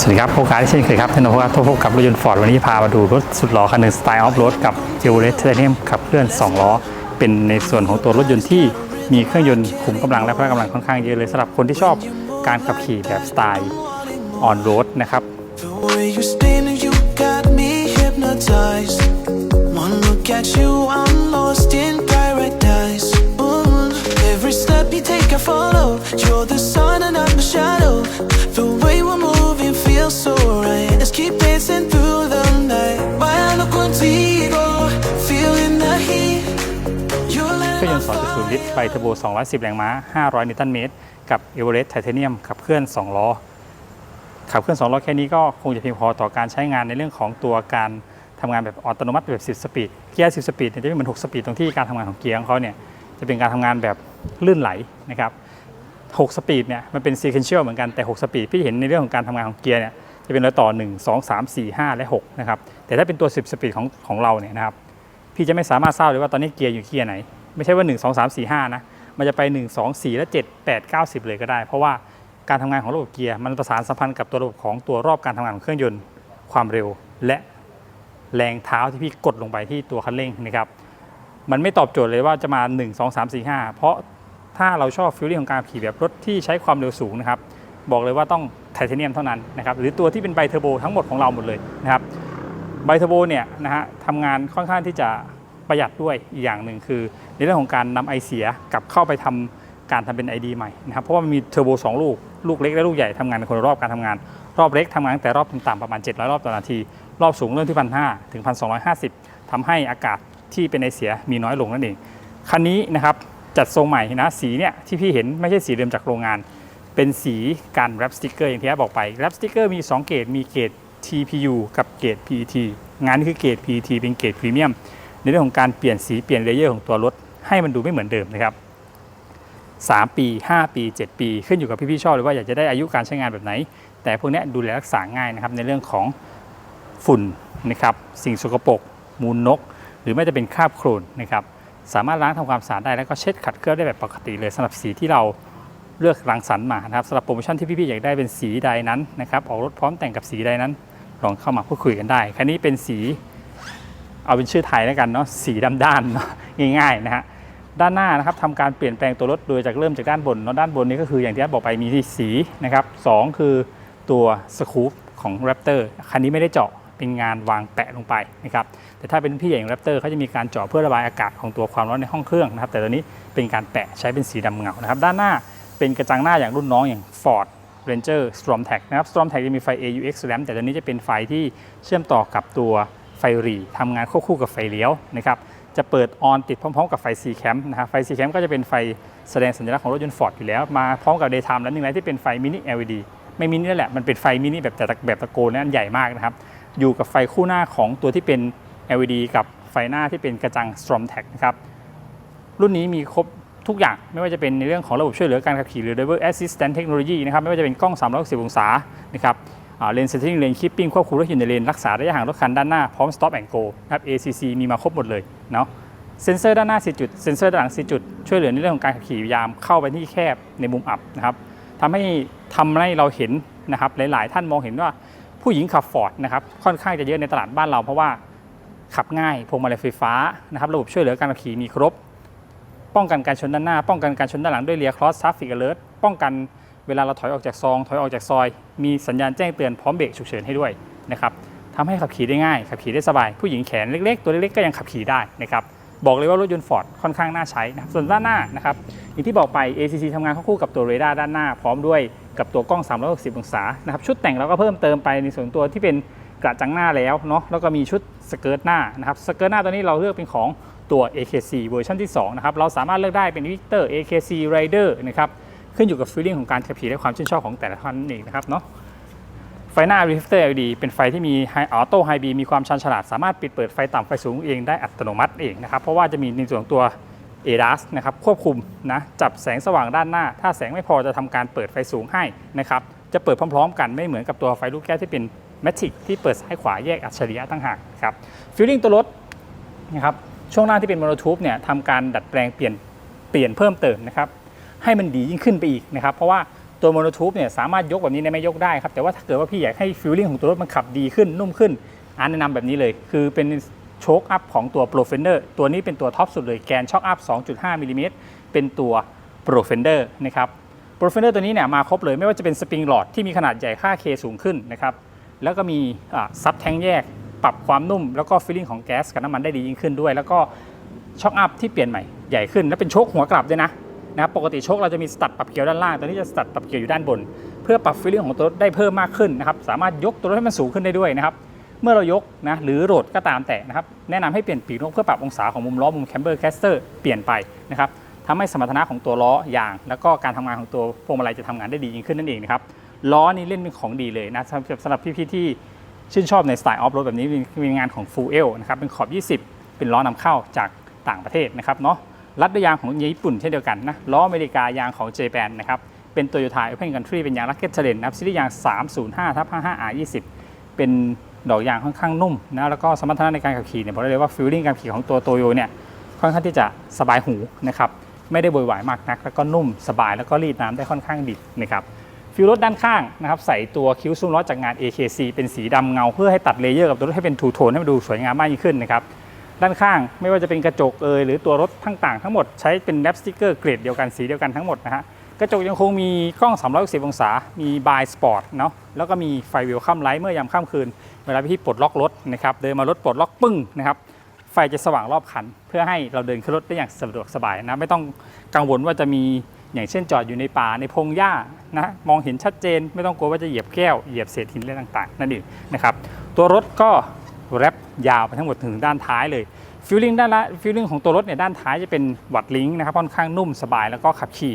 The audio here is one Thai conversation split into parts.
สวัสดีครับโอกาสที่เช่นเคยครับท่านผู้ว่าพบกับรถยนต์ฟอร์ดวันนี้พามาดูรถสุดหล่อคันหนึ่งสไตล์ออฟโรดกับเจลเลสเทเนียมขับเคลื่อน 2 ล้อ เป็นในส่วนของตัวรถยนต์ที่มีเครื่องยนต์ขุมกำลังและพละกำลังค่อนข้างเยอะเลยสำหรับคนที่ชอบการขับขี่แบบสไตล์ออนโรดนะครับ take, I follow. You're the sun and I'm the shadow. The way we're moving feels so right. Let's keep dancing through the night. Bailando contigo, feeling the heat. You เครื่องยน let ต์2.0ลิตรไฟเทอร์โบ 210 แรงม้า 500 นิวตันเมตร กับเอเวอเรสต์ไทเทเนียมขับเคลื่อน 2 ล้อ ขับเคลื่อน 2 ล้อแค่นี้ก็คงจะเพียงพอต่อการใช้งานในเรื่องของตัวการทำงานแบบอัตโนมัติแบบ 10 สปีด เกียร์ 10 สปีดเนี่ยจะไม่เหมือน 6 สปีดตรงที่การทำงานของเกียร์ของเขาเนี่ย จะเป็นการทำงานแบบลื่นไหลนะครับ6สปีดเนี่ยมันเป็น sequential เหมือนกันแต่ 6 สปีดพี่เห็นในเรื่องของการทำงานของเกียร์เนี่ยจะเป็นรอยต่อ 1 2 3 4 5 และ6นะครับแต่ถ้าเป็นตัว 10 สปีดของของเราเนี่ยนะครับพี่จะไม่สามารถทราบเลยว่าตอนนี้เกียร์อยู่เกียร์ไหน ไม่ใช่ว่า 1 2 3 4 5นะมันจะไป 1 2 4 และ 7 8 9 10 เลยก็ได้ เพราะว่าการทำงานของระบบเกียร์มันประสานสัมพันธ์กับตัวระบบของตัวรอบการทำงานของเครื่องยนต์ความเร็ว และแรงเท้าที่พี่กดลงไปที่ตัวคันเร่งนะครับ มันไม่ตอบโจทย์เลยว่าจะมา 1 2 3 4 5 เพราะถ้าเราชอบฟิลลิ่งของการขี่แบบรถที่ใช้ความเร็วสูงนะครับ บอกเลยว่าต้องไทเทเนียมเท่านั้นนะครับหรือตัวที่เป็นไบเทอร์โบทั้งหมดของเราหมดเลยนะครับไบเทอร์โบเนี่ยนะฮะทำงานค่อนข้างที่จะประหยัดด้วยอีกอย่างหนึ่งคือ ในเรื่องของการนำไอเสียกลับเข้าไปทำการทำเป็น ID ใหม่นะครับเพราะว่ามันมีเทอร์โบ2 ลูก ลูกเล็กและลูกใหญ่ทำงานในคนรอบการทำงาน รอบเล็กทำงานแต่รอบต่ำๆประมาณ 700 รอบต่อนาที รอบสูงเริ่มที่ 1,500 ถึง 1,250ทำให้อากาศ ที่เป็นไอเสียมีน้อยลงนั่นเองคันนี้นะครับจัดทรงใหม่นะสีเนี่ยที่พี่เห็นไม่ใช่สีเดิมจากโรงงาน เป็นสีการแรปสติกเกอร์อย่างที่แอฟบอกไปแรปสติกเกอร์มี 2 เกรดมีเกรด TPU กับเกรด PET งานนี้คือเกรด PET เป็นเกรดพรีเมียมในเรื่องของการเปลี่ยนสีเปลี่ยนเลเยอร์ของตัวรถให้มันดูไม่เหมือนเดิมนะครับ3 ปี 5 ปี 7 ปี ขึ้นอยู่กับพี่ๆชอบเลยว่าอยากจะได้อายุการใช้งานแบบไหน แต่พวกนี้ดูแลรักษาง่ายนะครับในเรื่องของฝุ่นนะครับสิ่งสกปรกมูลนก หรือไม่จะเป็นคราบโครนนะครับสามารถล้างทำความสะอาดได้แล้วก็เช็ดขัดเคลือบได้แบบปกติเลยสำหรับสีที่เราเลือกรังสรรค์มานะครับสำหรับโปรโมชั่นที่พี่ๆอยากได้เป็นสีใดนั้นนะครับออกรถพร้อมแต่งกับสีใดนั้น ลองเข้ามาพูดคุยกันได้คันนี้เป็นสีเอาเป็นชื่อไทยแล้วกันเนาะสีดำด้านเนาะง่ายๆนะฮะด้านหน้านะครับทำการเปลี่ยนแปลงตัวรถโดยจากเริ่มจากด้านบนเนาะด้านบนนี้ก็คืออย่างที่อาร์ตบอกไปมีสีนะครับสองคือตัวสกู๊ปของ Raptor คันนี้ไม่ได้เจาะ เป็นงานวางแปะลงไปนะครับแต่ถ้าเป็นพี่ใหญ่ขอย่าง Raptor เขาจะมีการเจาะเพื่อระบายอากาศของตัวความร้อนในห้องเครื่องนะครับแต่ตัวนี้เป็นการแปะใช้เป็นสีดำเงานะครับด้านหน้าเป็นกระจังหน้าอย่างรุ่นน้องอย่าง Ford Ranger Storm Tech นะครับ Storm Tech จะมีไฟ AUX lamp แต่ตัวนี้จะเป็นไฟที่เชื่อมต่อกับตัวไฟรีทำงานควบคู่กับไฟเลี้ยวนะครับจะเปิดออนติดพร้อมๆกับไฟ C cam นะครับไฟ C cam ก็จะเป็นไฟแสดงสัญลักษณ์ของรถยนต์ Ford อยู่แล้ว มาพร้อมกับ Daytime และหนึ่งไลท์ที่เป็นไฟมินิ LED ไม่มินินั่แหละ มันเป็นไฟมินิแบบแต่แบบตะโกนนั่นใหญ่มากนะครับ อยู่กับไฟคู่หน้าของตัวที่เป็น LED กับไฟหน้าที่เป็นกระจัง Storm Tech นะครับรุ่นนี้มีครบทุกอย่างไม่ว่าจะเป็นในเรื่องของระบบช่วยเหลือการขับขี่หรือ Driver Assistant Technology นะครับไม่ว่าจะเป็นกล้อง 360 องศานะครับเลนส์เซตติ้งเลนส์คีปปิ้งควบคุมรถอยู่ในเลนรักษาระยะห่างรถคันด้านหน้าพร้อม Stop and Go นะครับ ACC มีมาครบหมดเลยเนาะเซนเซอร์ด้านหน้า 4 จุด เซนเซอร์ด้านหลัง 4 จุด ช่วยเหลือในเรื่องของการขับขี่ยามเข้าไปที่แคบในมุมอับนะครับทำให้ทำให้เราเห็นนะครับหลาย ๆ ท่านมองเห็นว่า ผู้หญิงขับฟอร์ดนะครับค่อนข้างจะเยอะในตลาดบ้านเราเพราะว่าขับง่ายพวงมาลัยไฟฟ้านะครับระบบช่วยเหลือการขับขี่มีครบ ป้องกันการชนด้านหน้า ป้องกันการชนด้านหลังด้วยเรีย cross traffic alert ป้องกันเวลาเราถอยออกจากซองถอยออกจากซอย มีสัญญาณแจ้งเตือนพร้อมเบรกฉุกเฉินให้ด้วยนะครับทำให้ขับขี่ได้ง่าย ขับขี่ได้สบาย ผู้หญิงแขนเล็กๆ ตัวเล็กๆก็ยังขับขี่ได้นะครับบอกเลยว่ารถยนต์ฟอร์ดค่อนข้างน่าใช้นะครับส่วนด้านหน้านะครับอย่างที่บอกไป ACC ทำงานควบคู่กับตัวเรดาร์ด้านหน้า พร้อมด้วย กับตัวกล้อง 360 องศานะครับชุดแต่งเราก็เพิ่มเติมไปในส่วนตัวที่เป็นกระจังหน้าแล้วเนาะแล้วก็มีชุดสเกิร์ตหน้านะครับสเกิร์ตหน้าตัวนี้เราเลือกเป็นของตัว AKC เวอร์ชันที่2นะครับเราสามารถเลือกได้เป็น Victor AKC Rider นะครับขึ้นอยู่กับฟีลลิ่งของการขับขี่และความชื่นชอบของแต่ละท่านนั่นเองนะครับเนาะไฟหน้า Reflector LED เป็นไฟที่มีออโต้ไฮบีมีความชันฉลาด สามารถปิดเปิดไฟต่ำไฟสูงเองได้อัตโนมัติเองนะครับเพราะว่าจะมีในส่วนตัว ADAS นะครับควบคุมนะจับแสงสว่างด้านหน้า ถ้าแสงไม่พอจะทำการเปิดไฟสูงให้นะครับจะเปิดพร้อม ๆ กันไม่เหมือนกับตัวไฟลูกแก้วที่เป็น Matic ที่เปิดซ้ายขวาแยกอัจฉริยะตั้งหากครับฟีลลิ่งตัวรถนะครับช่วงล่างที่เป็นโมโนทูบเนี่ยทำการดัดแปลงเปลี่ยนเปลี่ยนเพิ่มเติมนะครับให้มันดียิ่งขึ้นไปอีกนะครับเพราะว่าตัวโมโนทูบเนี่ยสามารถยกแบบนี้ได้ไหมยกได้ครับแต่ว่าถ้าเกิดว่าพี่อยากให้ฟิลลิ่งของตัวรถมันขับดีขึ้นนุ่มขึ้นอันแนะนำแบบนี้เลย คือเป็น โชคอัพของตัว Pro Fender ตัวนี้เป็นตัวท็อปสุดเลยแกนช็อคอัพ 2.5มิลลิเมตรเป็นตัว Pro Fender นะครับ Pro Fender ตัวนี้เนี่ยมาครบเลยไม่ว่าจะเป็นสปริงหลอดที่มีขนาดใหญ่ค่า K สูงขึ้นนะครับแล้วก็มีซับแทงแยกปรับความนุ่ม แล้วก็ฟิลลิ่งของแก๊สกับน้ำมันได้ดียิ่งขึ้นด้วย แล้วก็ช็อคอัพที่เปลี่ยนใหม่ใหญ่ขึ้น และเป็นโชคหัวกลับด้วยนะนะครับปกติโชคเราจะมีสตัดปรับเกียวด้านล่างตัวนี้จะสตัดปรับเกียวอยู่ด้านบน เพื่อปรับฟิลลิ่งของตัวรถได้เพิ่มมากขึ้นนะครับสามารถยกตัวรถให้มันสูงขึ้นได้ด้วยนะครับ เมื่อเรายกนะหรือโหลดก็ตามแต่นะครับแนะนำให้เปลี่ยนปีกนกเพื่อปรับองศาของมุมล้อมุมแคมเบอร์แคสเตอร์เปลี่ยนไปนะครับทำให้สมรรถนะของตัวล้อยาง แล้วก็การทำงานของตัวพวงมาลัยจะทำงานได้ดียิ่งขึ้นนั่นเองนะครับล้อนี่เล่นเป็นของดีเลยนะสำหรับสำหรับพี่ๆที่ชื่นชอบในสไตล์ออฟโรดแบบนี้มีงานของ Full L นะครับเป็นขอบ 20 เป็นล้อนำเข้าจากต่างประเทศนะครับเนาะรัดด้วยยางของญี่ปุ่นเช่นเดียวกันนะล้ออเมริกายางของเจแปนนะครับเป็นโตโยต้า Open Country เป็นยางลักเก็ตเทเลนนะครับซีรีส์ยาง 305ทับ55 R20 เป็น ดอกยางค่อนข้างนุ่มนะแล้วก็สมรรถนะในการขับขี่เนี่ยบอกได้เลยว่าฟิลลิ่งการขี่ของตัวโตโยเนี่ยค่อนข้างที่จะสบายหูนะครับไม่ได้โวยวายมากนัก แล้วก็นุ่มสบายแล้วก็รีดน้ำได้ค่อนข้างดีนะครับฟิลรถด้านข้างนะครับใส่ตัวคิ้วซุ้มล้อจากงาน AKC เป็นสีดำเงา เพื่อให้ตัดเลเยอร์กับตัวรถให้เป็นทูโทนให้มันดูสวยงามมากยิ่งขึ้นนะครับด้านข้างไม่ว่าจะเป็นกระจกเอยหรือตัวรถทั้งต่างทั้งหมดใช้เป็นแรปสติกเกอร์เกรดเดียวกันสีเดียวกันทั้งหมดนะฮะ กระจกยังคงมีกล้อง 360 องศา มีบายสปอร์ตเนาะ แล้วก็มีไฟเวลคัมไลท์เมื่อยามค่ำคืน เวลาพี่ปลดล็อกรถนะครับ เดินมารถปลดล็อกปึ้งนะครับ ไฟจะสว่างรอบคัน เพื่อให้เราเดินขึ้นรถได้อย่างสะดวกสบายนะ ไม่ต้องกังวลว่าจะมีอย่างเช่นจอดอยู่ในป่าในพงหญ้านะ มองเห็นชัดเจน ไม่ต้องกลัวว่าจะเหยียบแก้ว เหยียบเศษหินอะไรต่างๆ นั่นเองนะครับ ตัวรถก็แรปยาวไปทั้งหมดถึงด้านท้ายเลย ฟิลลิ่งด้านละฟิลลิ่งของตัวรถเนี่ยด้านท้ายจะเป็นวัดลิงนะครับค่อนข้างนุ่มสบายแล้วก็ขับขี่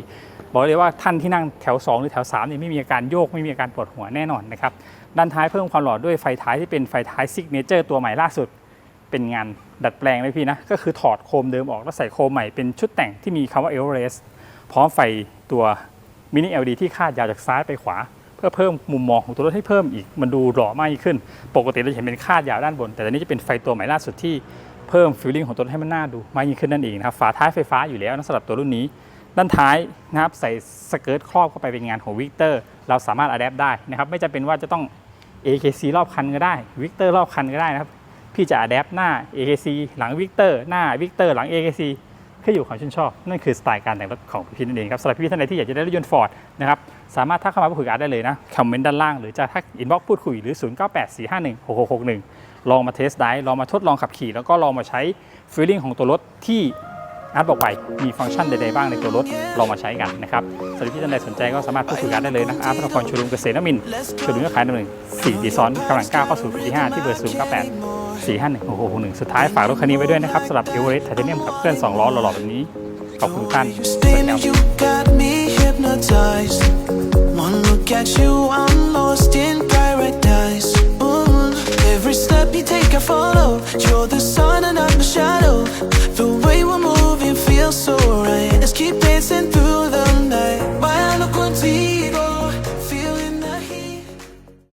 บอกเลยว่าท่านที่นั่งแถว 2 หรือแถว3เนี่ยไม่มีอาการโยกไม่มีอาการปวดหัวแน่นอนนะครับด้านท้ายเพิ่มความหล่อด้วยไฟท้ายที่เป็นไฟท้ายซิกเนเจอร์ตัวใหม่ล่าสุด เป็นงานดัดแปลงเลยพี่นะก็คือถอดโคมเดิมออกแล้วใส่โคมใหม่เป็นชุดแต่งที่มีคำว่า e v e r e s t พร้อมไฟตัวมินิ LED ที่คาดยาวจากซ้ายไปขวา เพื่อเพิ่มมุมมองของตัวรถให้เพิ่มอีกมันดูหล่อมากยิ่งขึ้น ปกติเราเห็นเป็นคาดยาวด้านบน แต่ตอนนี้จะเป็นไฟตัวใหม่ล่าสุดที่ เพิ่มฟิลลิ่งของตัวรถให้มันน่าดูมากยิ่งขึ้นนั่นเองนะครับฝาท้ายไฟฟ้าอยู่แล้วนะสำหรับตัวรุ่นนี้ ด้านท้ายนะครับใส่สเกิร์ตครอบเข้าไปเป็นงานของวิกเตอร์เราสามารถอัดแอปได้นะครับไม่จำเป็นว่าจะต้อง AKC รอบคันก็ได้วิกเตอร์รอบคันก็ได้นะครับพี่จะอัดแอปหน้า AKC หลังวิกเตอร์หน้าวิกเตอร์หลัง AKC ขึ้นอยู่กับความชื่นชอบ นั่นคือสไตล์การแต่งรถของพี่นั่นเองครับสำหรับพี่ท่านใดที่อยากจะได้รถยนต์ฟอร์ดนะครับ สามารถทักเข้ามาพูดคุยกันได้เลยนะ คอมเมนต์ด้านล่างหรือจะทักอินบ็อกซ์พูดคุยหรือ 0984516661 ลองมาเทสได้ลองมาทดลองขับขี่ แล้วก็ลองมาใช้ฟีลลิ่งของตัวรถที่อาร์ตบอกไปมีฟังก์ชันใดๆบ้างในตัวรถลองมาใช้กันนะครับสำหรับพี่ท่านใดสนใจก็สามารถพูดคุยกันได้เลยนะอาร์ตพนครชูรุมเกษตรนมินทร์ชูรุมก็ขายหนึ่งสี่ปีซ้อนกำลังก้าวเข้าสู่ปีที่ห้าที่เบอร์ศูนย์เก้าแปดสี่ห้าหนึ่งหกหกหนึ่งสุดท้ายฝากรถคันนี้ไว้ด้วยนะครับสำหรับเอเวอเรสต์ไทเทเนียมกับเครื่องสองล้อหล่อๆแบบนี้ขอบคุณท่าน You stand and you got me hypnotized. At you, I'm lost in paradise. Mm. Every step you take, I follow. You're the sun and I'm the shadow.